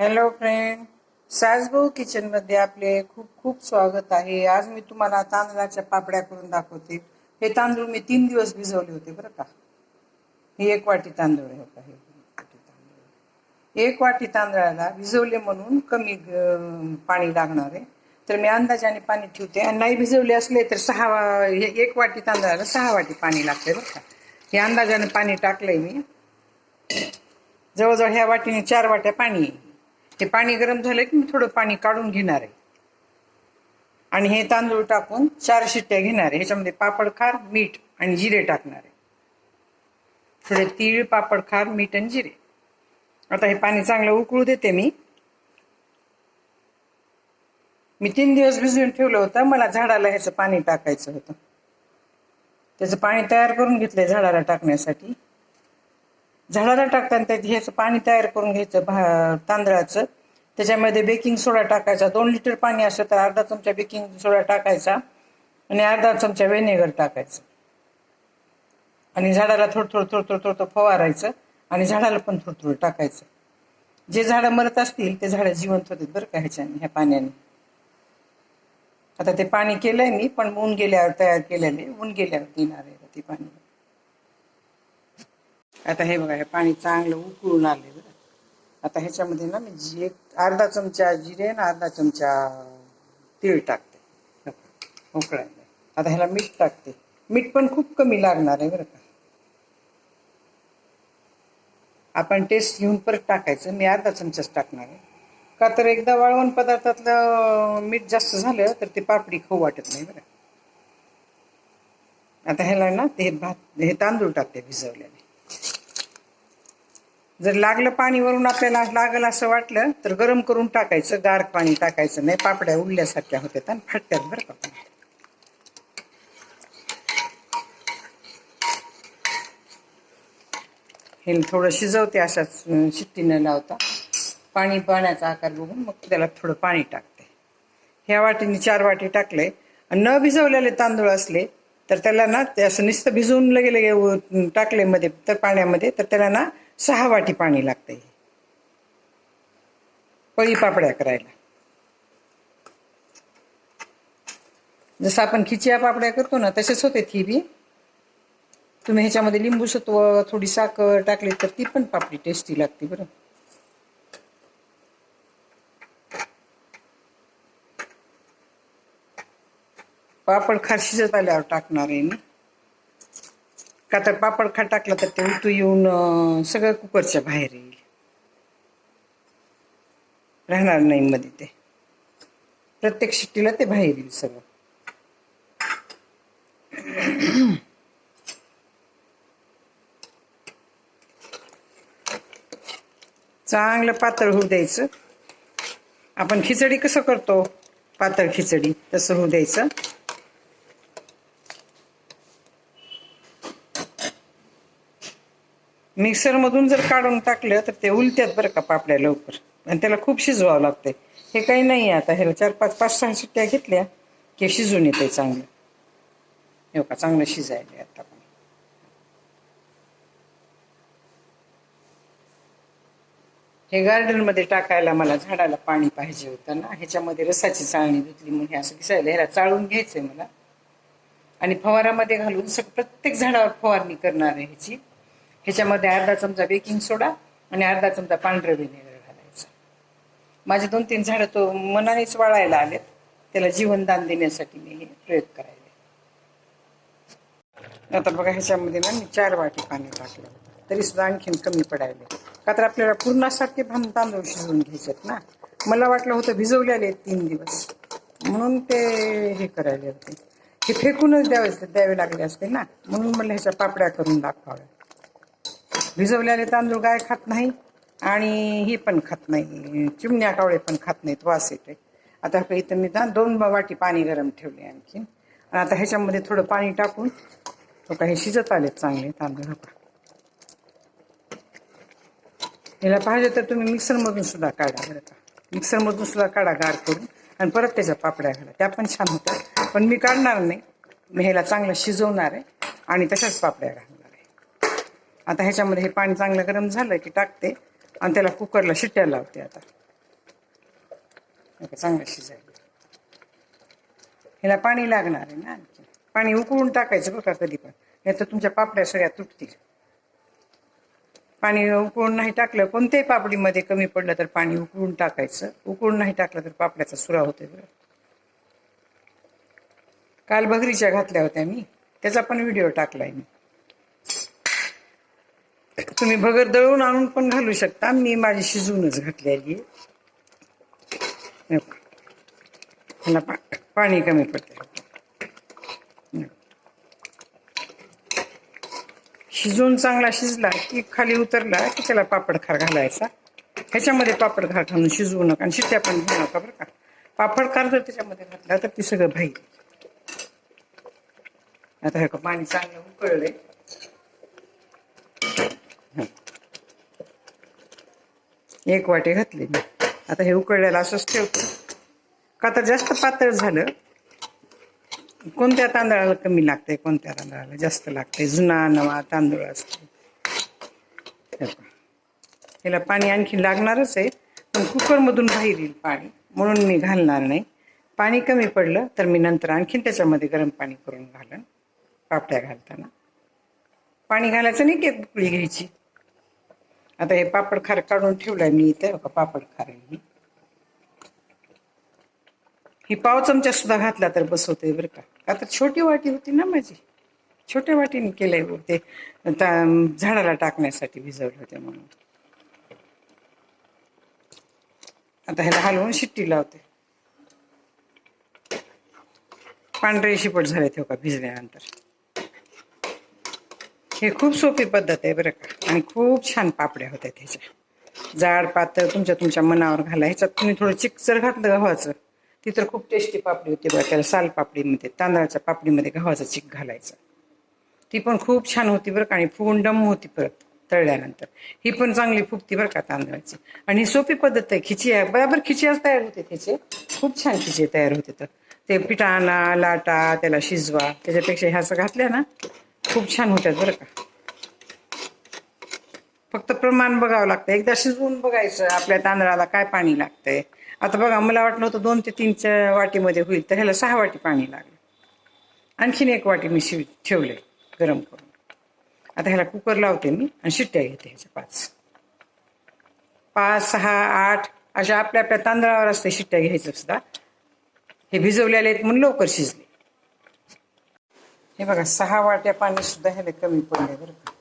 Hello friend सासभाऊ किचनमध्ये आपले खूप खूप स्वागत आहे. आज मी तुम्हाला तांदळाच्या पापड्या करून दाखवते. हे तांदूळ मी तीन दिवस भिजवले होते बरं का? ही एक वाटी तांदूळ आहे का हे एक वाटी तांदूळ. एक वाटी तांदळाला भिजवले म्हणून कमी पाणी लागणार आहे. तर मी अंदाजाने पाणी ठेवते. आणि नाही भिजवले असले तर सहा वा- हे एक वाटी तांदळाला सहा वाटी पाणी लागते बरं का? हे अंदाजाने पाणी टाकलंय मी. जवळजवळ ह्या वाटीने चार वाट्या पाणी ते हे पाणी गरम झालं की मी थोडं पाणी काढून घेणार आहे. आणि हे तांदूळ टाकून चार शिट्ट्या घेणार आहे. ह्याच्यामध्ये पापड खार मीठ आणि जिरे टाकणार आहे. थोडे तीळ पापड खार मीठ आणि जिरे. आता हे पाणी चांगलं उकळू देते मी. मी तीन दिवस भिजवून ठेवलं होतं. मला झाडाला ह्याचं पाणी टाकायचं होतं. त्याचं पाणी तयार करून घेतलंय झाडाला टाकण्यासाठी. झाडाला टाकताना त्यात घ्यायचं पाणी तयार करून घ्यायचं भा तांदळाचं. त्याच्यामध्ये बेकिंग सोडा टाकायचा. दोन लिटर पाणी असलं तर अर्धा चमचा बेकिंग सोडा टाकायचा आणि अर्धा चमचा व्हिनेगर टाकायचं. आणि झाडाला थोडं थोडं थोडं थोडं थोडं फवारायचं आणि झाडाला पण थोडं थोडं टाकायचं. जे झाडं मरत असतील ते झाडं जिवंत होते बरं का ह्याच्याने ह्या पाण्याने. आता ते पाणी केलंय मी पण ऊन गेल्यावर तयार केलेले ऊन गेल्यावर देणार आहे ते पाणी. आता हे बघा हे पाणी चांगलं उकळून आले बरं. आता ह्याच्यामध्ये ना मी जी एक अर्धा चमचा जिरे आणि अर्धा चमचा तीळ टाकते. उकळायला. आता ह्याला मीठ टाकते. मीठ पण खूप कमी लागणार आहे बरं का. आपण टेस्ट घेऊन परत टाकायचं. मी अर्धा चमचाच टाकणार आहे. का तर एकदा वाळवण पदार्थातलं मीठ जास्त झालं तर ते पापडी खाऊ वाटत नाही बरं. आता ह्याला ना ते भात हे तांदूळ टाकते भिजवल्याने जर लागलं पाणी वरून आपल्याला लागल असं वाटलं तर गरम करून टाकायचं गार पाणी टाकायचं नाही पापड्या उडल्यासारख्या होत्या आणि फाटत्यात बरं का हे थोडं शिजवते अशाच शिट्टीनं लावता. पाणी पाण्याचा आकार बघून मग त्याला थोडं पाणी टाकते. ह्या वाटीने चार वाटी टाकले. आणि न भिजवलेले तांदूळ असले तर त्याला ना ते असं नुसतं भिजवून लगे लगे टाकले मध्ये तर पाण्यामध्ये तर त्याला ना सहा वाटी पाणी लागते पळी पापड्या करायला. जसं आपण खिचिया पापड्या करतो ना तसेच होते ती बी. तुम्ही ह्याच्यामध्ये लिंबू सत्व थोडी साखर टाकली तर ती पण पापडी टेस्टी लागते बरं. पापड खारशीच आल्यावर टाकणार आहे मी. का तर पापड खा टाकलं तर ते उतू येऊन सगळं कुकरच्या बाहेर येईल. राहणार नाही मध्ये ते. प्रत्येक शिट्टीला ते बाहेर येईल सगळं. चांगलं पातळ होऊ द्यायचं. आपण खिचडी कसं करतो? पातळ खिचडी तसं होऊ द्यायचं. मिक्सरमधून जर काढून टाकलं तर ते उलट्यात बरं का पापड्या लवकर. आणि त्याला खूप शिजवावं लागतंय. हे काही नाही आता. ह्याला चार पाच पाच सहा सुट्ट्या घेतल्या की शिजून येते चांगलं. हे का चांगलं शिजायला आता पण. हे गार्डनमध्ये टाकायला मला झाडाला पाणी पाहिजे होतं ना. ह्याच्यामध्ये रसाची चाळणी धुतली म्हणून हे असं दिसायला ह्याला चाळून घ्यायचंय मला. आणि फवारामध्ये घालून सग प्रत्येक झाडावर फवारणी करणार आहे ह्याची. ह्याच्यामध्ये अर्धा चमचा बेकिंग सोडा आणि अर्धा चमचा पांढरं विनेगर घालायचं. माझे दोन तीन झाडं तो मनानेच वाळायला आलेत. त्याला जीवनदान देण्यासाठी मी हे प्रयोग करायला. आता बघा ह्याच्यामध्ये ना मी चार वाटी पाणी टाकलं. तरी सुद्धा आणखीन कमी पडायले. का तर आपल्याला पूर्णासारखे भान तांदूळ शिजवून घ्यायचेत ना. मला वाटलं होतं भिजवलेले तीन दिवस. म्हणून ते हे करायले होते. हे फेकूनच द्यावे द्यावे लागले असते ना. म्हणून मला ह्याच्या पापड्या करून दाखवाव्या भिजवलेले तांदूळ गाय खात नाही आणि हे पण खात नाही. चिमण्या कावळे पण खात नाहीत वास येते आता इथं मी दोन वाटी पाणी गरम ठेवले आणखीन. आणि आता ह्याच्यामध्ये थोडं पाणी टाकून तो काही शिजत आलेत चांगले तांदूळ याला ह्याला पाहिजे तर तुम्ही मिक्सरमधून सुद्धा काढा बरं का. मिक्सरमधून सुद्धा काढा गार करून आणि परत त्याच्या पापड्या घाला. त्या पण छान होतात. पण मी काढणार नाही. मी ह्याला चांगलं शिजवणार आहे आणि तशाच पापड्या घाला. आता ह्याच्यामध्ये हे पाणी चांगलं गरम झालं की टाकते आणि त्याला कुकरला शिट्ट्या लावते आता. चांगलं शिजायला. ह्याला पाणी लागणार आहे ना आणखी. पाणी उकळून टाकायचं बघा कधी पण. नाही तर तुमच्या पापड्या सगळ्या तुटतील. पाणी उकळून नाही टाकलं कोणत्याही पापडीमध्ये कमी पडलं तर पाणी उकळून टाकायचं. उकळून नाही टाकलं तर पापड्याचा सुरा होते बरं. काल भगरीच्या घातल्या होत्या मी. त्याचा पण व्हिडिओ टाकलाय मी. तुम्ही भगर दळून आणून पण घालू शकता. मी माझी शिजवूनच घातलेली आहे. ह्याला पा- पाणी कमी पडते शिजवून चांगला शिजला की खाली उतरला की त्याला पापड खार घालायचा. ह्याच्यामध्ये पापड खार घालून शिजवू नका आणि शिट्ट्या पण घेऊ नका बरं का. पापड खार जर त्याच्यामध्ये घातला तर ते सगळं भाई आता हे पाणी चांगलं उकळलंय. एक वाटी घातली मी. आता हे उकळलेलं असंच ठेवतो. का तर जास्त पातळ झालं कोणत्या तांदळाला कमी लागते कोणत्या तांदळाला जास्त लागते जुना नवा तांदूळ असते हे ह्याला पाणी आणखी लागणारच आहे पण कुकरमधून बाहेर येईल पाणी. म्हणून मी घालणार नाही. पाणी कमी पडलं तर मी नंतर आणखीन त्याच्यामध्ये गरम पाणी करून घालन. पापड्या घालताना. पाणी घालायचं नाही की उकळी घ्यायची? आता हे पापड खार काढून ठेवलाय मी इथे बघा पापड खार आहे. ही ही पाव चमचा सुद्धा घातला तर बसवते बरं का. आता छोटी वाटी होती ना माझी. छोट्या वाटीने केलंय ते. झाडाला टाकण्यासाठी भिजवले होते म्हणून. आता ह्याला हलवून शिट्टी लावते. पांढरे शिपट झाले ते का भिजल्यानंतर. हे खूप सोपी पद्धत आहे बरं का. आणि खूप छान पापड्या होत्या त्याच्या. जाड पातळ तुमच्या तुमच्या मनावर घाला ह्याच्यात तुम्ही थोडं चिकसर घातलं गव्हाचं? ती तर खूप टेस्टी पापडी होती बघा त्याला साल पापडीमध्ये तांदळाच्या पापडीमध्ये गव्हाचा चिक घालायचा. ती पण खूप छान होती बरं का. आणि फुगून डम होती परत तळल्यानंतर. ही पण चांगली फुगती बरं का तांदळाची. आणि ही सोपी पद्धत आहे. खिची आहे. बरोबर खिचियाच तयार होते त्याचे. खूप छान खिचे तयार होते तर. ते पिठाणा लाटा त्याला शिजवा. त्याच्यापेक्षा ह्या असं घातल्या ना खूप छान होत्या बरं का. फक्त प्रमाण बघावं लागतं. एकदा शिजवून बघायचं आपल्या तांदळाला काय पाणी लागतंय. आता बघा मला वाटलं होतं दोन ते तीनच्या वाटीमध्ये होईल तर ह्याला सहा वाटी पाणी लागलं. आणखीन एक वाटी मी शिव ठेवले गरम करून. आता ह्याला कुकर लावते मी आणि शिट्ट्या घेते ह्याच्या पाच. पाच सहा आठ अशा आपल्या आपल्या तांदळावर असते शिट्ट्या घ्यायचं सुद्धा. हे भिजवलेले आहेत म्हणून लवकर शिजले. हे बघा सहा वाट्या पाणी सुद्धा ह्याला कमी पडले बरं का.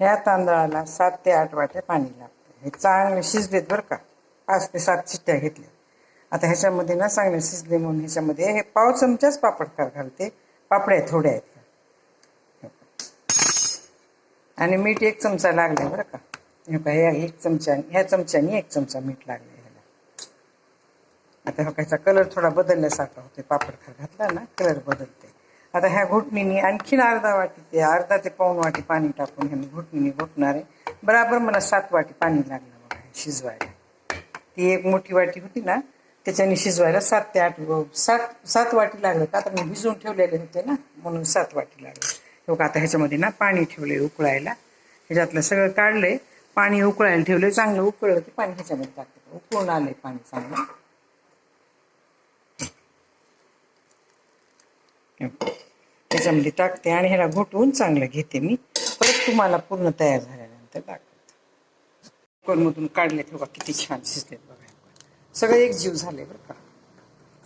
ह्या तांदळाला सात ते आठ वाट्या पाणी लागतं. हे चांगले शिजलेत बरं का. पाच ते सात शिट्ट्या घेतल्या. आता ह्याच्यामध्ये ना चांगले शिजले म्हणून ह्याच्यामध्ये हे पाव चमचाच पापड खार घालते. पापड्या थोड्या आहेत. आणि मीठ एक चमचा लागला बरं का. हे बघा, ह्या एक चमचा ह्या चमच्याने एक चमचा मीठ लागले ह्याला. आता ह्याचा कलर थोडा बदलल्यासारखा होते पापड खर घातला ना कलर बदलते आता ह्या घोटणीने आणखीन अर्धा वाटी ते अर्धा ते पाऊन वाटी पाणी टाकून ह्या मी घोटणीने घोटणार आहे बराबर मला सात वाटी पाणी लागलं बघा शिजवायला. ती एक मोठी वाटी होती ना त्याच्याने शिजवायला सात ते आठ सात सात वाटी लागलं का आता मी भिजवून ठेवलेले होते ना म्हणून सात वाटी लागले. लोक आता ह्याच्यामध्ये ना पाणी ठेवले उकळायला. ह्याच्यातलं सगळं काढलंय पाणी उकळायला ठेवलंय चांगलं उकळलं की पाणी ह्याच्यामध्ये टाकतं उकळून आलंय पाणी चांगलं. जमली टाकते आणि ह्याला घोटवून चांगलं घेते मी. परत तुम्हाला पूर्ण तयार झाल्यानंतर दाखवते. कुकरमधून काढले बघा किती छान शिजलेत बघा. सगळे एक जीव झाले बरं का.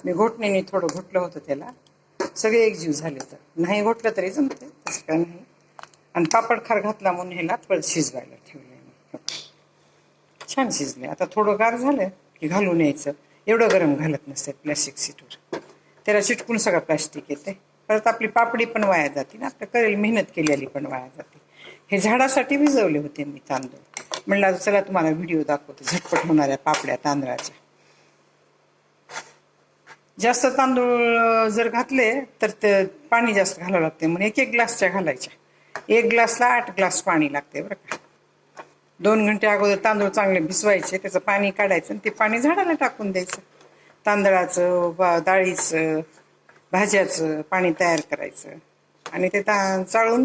मी घोटणीने थोडं घोटलं होतं त्याला. सगळे एक जीव झाले तर. नाही घोटलं तरी जमते तसं काय नाही. आणि पापड खार घातला म्हणून ह्याला परत शिजवायला ठेवले मी. छान शिजले. आता थोडं गार झालं की घालून यायचं. एवढं गरम घालत नसते प्लॅस्टिक सीटवर त्याला चिटकून सगळं प्लॅस्टिक येते परत आपली पापडी पण वाया जाते ना. आपल्या करेल मेहनत केलेली पण वाया जाते. हे झाडासाठी भिजवले होते मी तांदूळ. म्हणलं आता चला तुम्हाला व्हिडिओ दाखवतो झटपट होणाऱ्या पापड्या तांदळाच्या जास्त तांदूळ जर घातले तर ते पाणी जास्त घालावं लागते. म्हणून एक एक ग्लासच्या घालायच्या. एक ग्लासला आठ ग्लास पाणी लागते बरं का. दोन घंटे अगोदर तांदूळ चांगले भिजवायचे त्याचं पाणी काढायचं आणि ते पाणी झाडाला टाकून द्यायचं. तांदळाचं डाळीचं भाज्याचं पाणी तयार करायचं आणि ते ता चाळून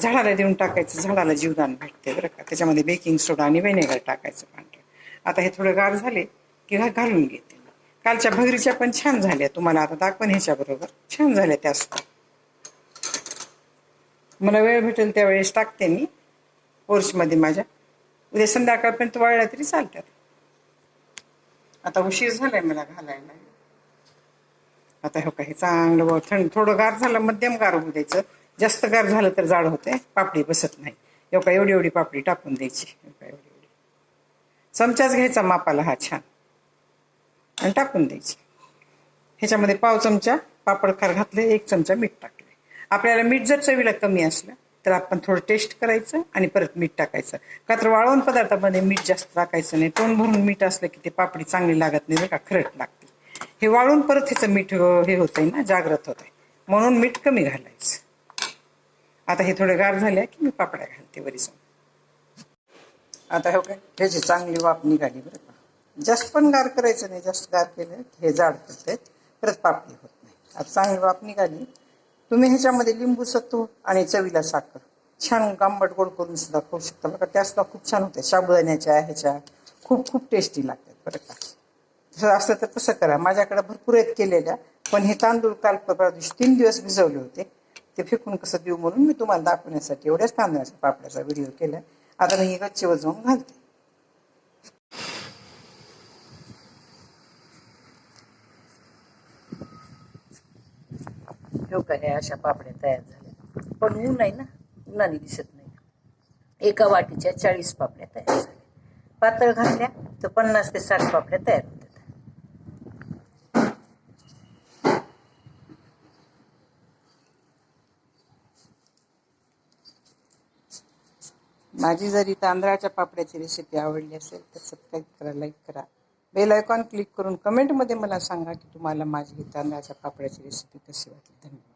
झाडाला देऊन टाकायचं. झाडाला जीवदान भेटते बरं का. त्याच्यामध्ये बेकिंग सोडा आणि व्हिनेगर टाकायचं पांढरं. आता हे थोडं गार झाले की घालून घेते. कालच्या भगरीच्या पण छान झाल्या. तुम्हाला आता दाखवण ह्याच्या बरोबर छान झाल्या त्या सुद्धा मला वेळ भेटेल त्यावेळेस टाकते मी. पोर्चमध्ये माझ्या. उद्या संध्याकाळपर्यंत वाळल्या तरी चालतात. आता उशीर झालाय मला घालायला. आता हो काही चांगलं थंड थोडं गार झालं मध्यम गार होऊ द्यायचं. जास्त गार झालं तर जाड होते पापडी बसत नाही. हो का एवढी एवढी पापडी टाकून द्यायची. एवढी एवढी. चमचाच घ्यायचा मापाला हा छान. आणि टाकून द्यायची. ह्याच्यामध्ये पाव चमचा पापड खार घातले एक चमचा मीठ टाकले. आपल्याला मीठ जर चवीला कमी असलं तर आपण थोडं टेस्ट करायचं आणि परत मीठ टाकायचं. का तर वाळवण पदार्थामध्ये मीठ जास्त टाकायचं नाही. तोंड भरून मीठ असलं की ते पापडी चांगली लागत नाही बरं का? खरट लागते. हे वाळून परत ह्याचं मीठ हे होतंय ना जागृत होत आहे म्हणून मीठ कमी घालायचं. आता हे थोडे गार झाले की मी पापड्या घालते वरी जाऊन आता हे काय ह्याची चांगली वाफ निघाली बरं का. जास्त पण गार करायचं नाही जास्त गार केलं की हे जाड करते परत पापडी होत नाही. आता चांगली वाफ निघाली. तुम्ही ह्याच्यामध्ये लिंबू सत्तू आणि चवीला साखर छान आंबट गोड करून सुद्धा खाऊ शकता. बरं त्या सुद्धा खूप छान होत्या साबुदाण्याच्या ह्याच्या खूप खूप टेस्टी लागतात बरं का. असं तर कसं करा. माझ्याकडे भरपूर आहेत केलेल्या पण हे तांदूळ काल परवा दिवशी तीन दिवस भिजवले होते. ते फेकून कसं देऊ म्हणून मी तुम्हाला दाखवण्यासाठी एवढ्याच तांदळाच्या पापड्याचा व्हिडिओ केला. आता मी गच्ची वजवून घालते. हो का हे अशा पापड्या तयार झाल्या. पण ऊन आहे ना उन्हाने दिसत नाही. एका वाटीच्या चाळीस पापड्या तयार झाल्या. पातळ घातल्या तर पन्नास ते साठ पापड्या तयार होतात. माझी जरी तांदळाच्या पापड्याची रेसिपी आवडली असेल तर सबस्क्राईब करा लाईक करा. बेल आयकॉन क्लिक करून कमेंटमध्ये मला सांगा की तुम्हाला माझी तांदळाच्या पापड्याची रेसिपी कशी वाटली. धन्यवाद.